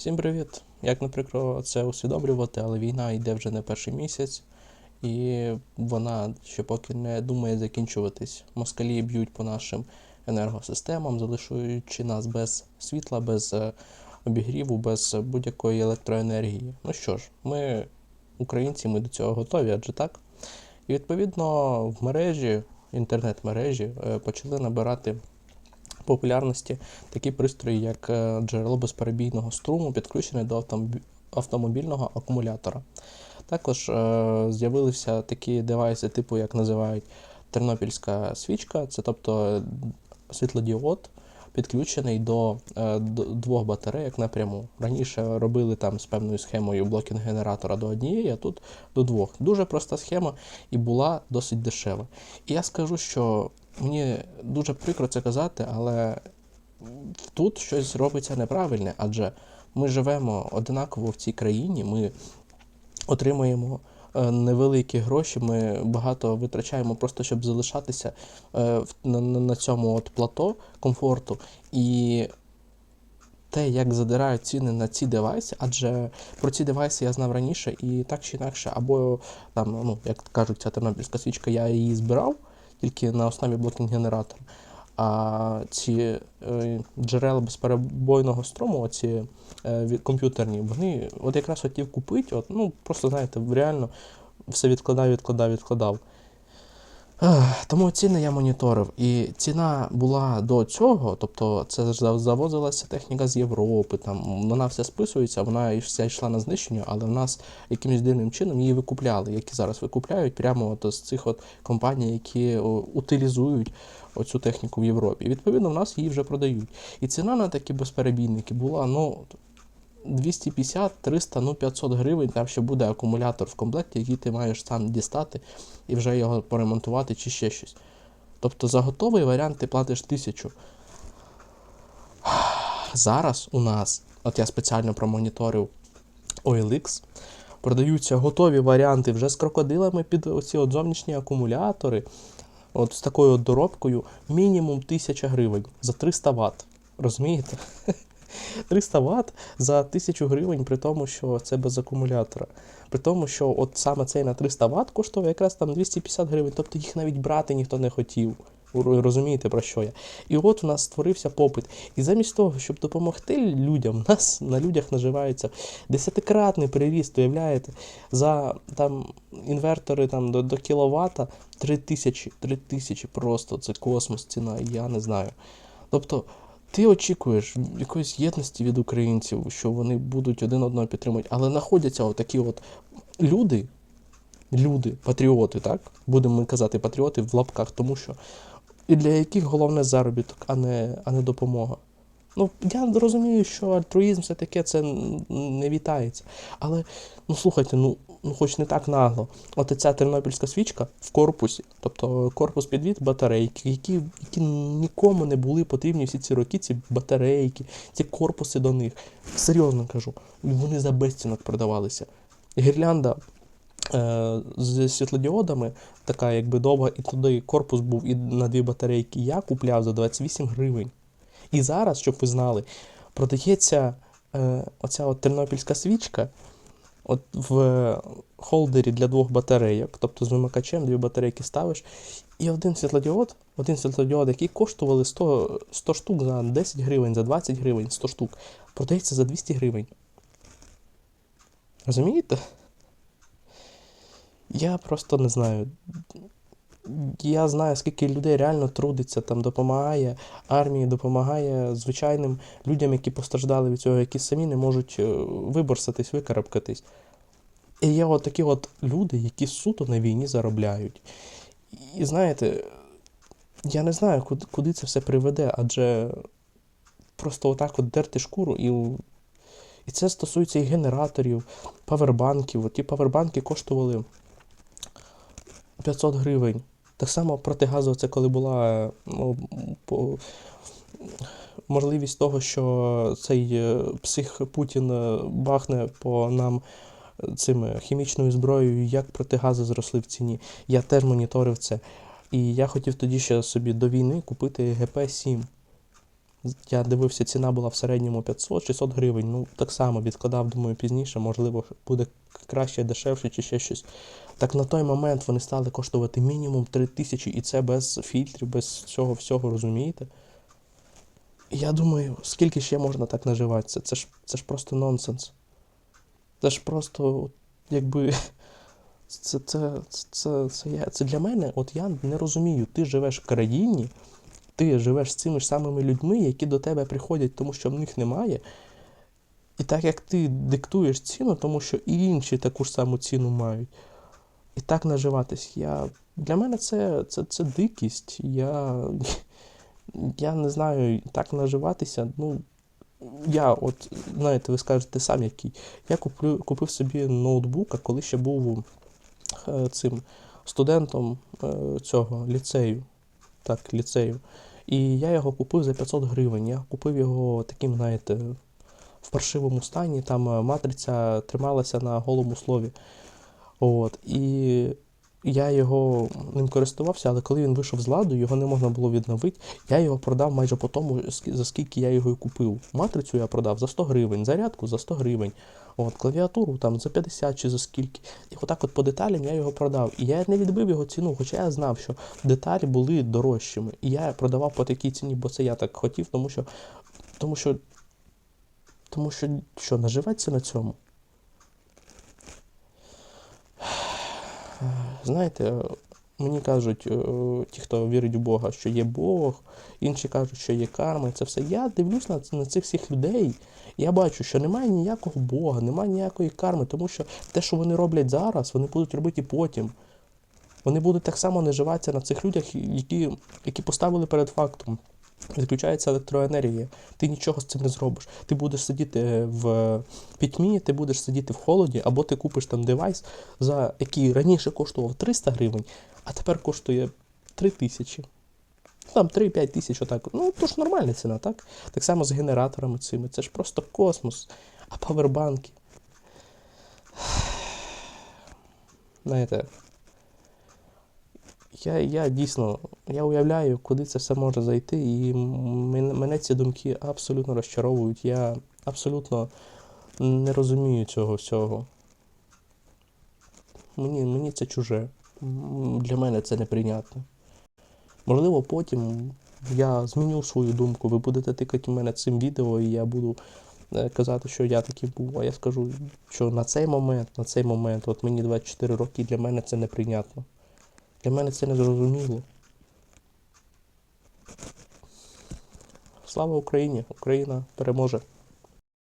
Всім привіт! Як не прикро це усвідомлювати, але війна йде вже не перший місяць, і вона ще поки не думає закінчуватись. Москалі б'ють по нашим енергосистемам, залишаючи нас без світла, без е, обігріву, без будь-якої електроенергії. Ну що ж, ми, українці, ми до цього готові, адже так. І відповідно в мережі, інтернет-мережі е, почали набирати популярності такі пристрої, як е, джерело безперебійного струму, підключене до автомобільного акумулятора. Також е, з'явилися такі девайси, типу, як називають тернопільська свічка, це тобто е, світлодіод, підключений до, е, двох батарейок напряму. Раніше робили там з певною схемою блокінг генератора до однієї, а тут до двох. Дуже проста схема і була досить дешева. І я скажу, що мені дуже прикро це казати, але тут щось робиться неправильне, адже ми живемо одинаково в цій країні, ми отримуємо е, невеликі гроші, ми багато витрачаємо просто, щоб залишатися е, на цьому от плато комфорту. І те, як задирають ціни на ці девайси, адже про ці девайси я знав раніше, і так чи інакше, або там, ну, як кажуть, ця тернопільська свічка, я її збирав тільки на основі блокінг-генератора. А ці е, джерела безперебойного струму, оці е, комп'ютерні, вони от якраз хотів купити, от, ну просто знаєте, реально все відкладав, відкладав, відкладав. Тому ціни я моніторив. І ціна була до цього, тобто це завозилася техніка з Європи, там вона вся списується, вона вся йшла на знищення, але в нас якимось дивним чином її викупляли, які зараз викупляють прямо от з цих от компаній, які утилізують оцю техніку в Європі. І відповідно в нас її вже продають. І ціна на такі безперебійники була, ну. 250, 300, ну 500 гривень, там ще буде акумулятор в комплекті, який ти маєш сам дістати і вже його поремонтувати чи ще щось. Тобто за готовий варіант ти платиш тисячу. Зараз у нас, от я спеціально промоніторив OLX, продаються готові варіанти вже з крокодилами під оці от зовнішні акумулятори, от з такою от доробкою, мінімум 1000 гривень за 300 Вт. Розумієте? 300 Вт за 1000 гривень, при тому, що це без акумулятора. При тому, що от саме цей на 300 Вт коштує якраз там 250 гривень, тобто їх навіть брати ніхто не хотів. Розумієте, про що я? І от у нас створився попит. І замість того, щоб допомогти людям, у нас на людях наживається десятикратний приріст, уявляєте, за там інвертори там, до, до кіловата 3 тисячі, 3 тисячі просто, це космос ціна, я не знаю. Тобто, ти очікуєш якоїсь єдності від українців, що вони будуть один одного підтримувати, але знаходяться отакі от люди, люди, патріоти, так? Будемо ми казати патріоти в лапках, тому що і для яких головне заробіток, а не, а не допомога. Ну, я розумію, що альтруїзм все таке це не вітається. Але ну слухайте, ну, ну хоч не так нагло. От ця тернопільська свічка в корпусі, тобто корпус підвід батарейки, які, які нікому не були потрібні всі ці роки, ці батарейки, ці корпуси до них. Серйозно кажу, вони за безцінок продавалися. Гірлянда е, з світлодіодами, така якби довга, і туди корпус був і на дві батарейки. Я купляв за 28 гривень. І зараз, щоб ви знали, продається е, оця от тернопільська свічка от в холдері для двох батарейок, тобто з вимикачем дві батарейки ставиш, і один світлодіод, один світлодіод, який коштували 100, 100 штук за 10 гривень, за 20 гривень, 100 штук, продається за 200 гривень. Розумієте? Я просто не знаю. Я знаю, скільки людей реально трудиться, там допомагає армії, допомагає звичайним людям, які постраждали від цього, які самі не можуть е, виборсатись, викарабкатись. І є от такі от люди, які суто на війні заробляють. І знаєте, я не знаю, куди, куди це все приведе, адже просто отак от дерти шкуру і. І це стосується і генераторів, павербанків. От ті павербанки коштували 500 гривень. Так само протигазова, це коли була ну, можливість того, що цей е, псих Путін е, бахне по нам цим е, хімічною зброєю, як протигази зросли в ціні. Я теж моніторив це. І я хотів тоді ще собі до війни купити ГП-7. Я дивився, ціна була в середньому 500-600 гривень. Ну, так само відкладав, думаю, пізніше, можливо, буде краще, дешевше чи ще щось. Так на той момент вони стали коштувати мінімум 3 тисячі, і це без фільтрів, без цього всього, розумієте? Я думаю, скільки ще можна так наживатися? Це ж, це ж просто нонсенс. Це ж просто, якби. Це, це, це, це, це, я, це для мене, от я не розумію, ти живеш в країні, ти живеш з цими ж самими людьми, які до тебе приходять, тому що в них немає. І так як ти диктуєш ціну, тому що і інші таку ж саму ціну мають. І так наживатись. Я, для мене це, це, це дикість. Я, я не знаю, так наживатися. Ну, я, от, знаєте, ви скажете сам який. Я куплю, купив собі ноутбук, а коли ще був е, цим студентом е, цього ліцею. Так, ліцею. І я його купив за 500 гривень. Я купив його таким, знаєте, в паршивому стані. Там е, матриця трималася на голому слові. От. І я його ним користувався, але коли він вийшов з ладу, його не можна було відновити. Я його продав майже по тому, за скільки я його і купив. Матрицю я продав за 100 гривень, зарядку за 100 гривень. От, клавіатуру там за 50 чи за скільки. І отак от по деталям я його продав. І я не відбив його ціну, хоча я знав, що деталі були дорожчими. І я продавав по такій ціні, бо це я так хотів, тому що. Тому що. Тому що що, наживатися на цьому? Знаєте, мені кажуть, е, ті, хто вірить в Бога, що є Бог, інші кажуть, що є карма, і це все. Я дивлюсь на, цих всіх людей, і я бачу, що немає ніякого Бога, немає ніякої карми, тому що те, що вони роблять зараз, вони будуть робити і потім. Вони будуть так само наживатися на цих людях, які, які поставили перед фактом. Відключається електроенергія, ти нічого з цим не зробиш. Ти будеш сидіти в пітьмі, ти будеш сидіти в холоді, або ти купиш там девайс, за який раніше коштував 300 гривень, а тепер коштує 3 тисячі. Там 3-5 тисяч отак. Ну, то ж нормальна ціна, так? Так само з генераторами цими. Це ж просто космос. А павербанки. Знаєте, я, я дійсно я уявляю, куди це все може зайти, і мен- мене ці думки абсолютно розчаровують. Я абсолютно не розумію цього всього. Мені, мені це чуже. Для мене це неприйнятно. Можливо, потім я зміню свою думку, ви будете тикати мене цим відео, і я буду е, казати, що я такий був. А я скажу, що на цей момент, на цей момент, от мені 24 роки, для мене це неприйнятно. Для мене це не зрозуміло. Слава Україні! Україна переможе!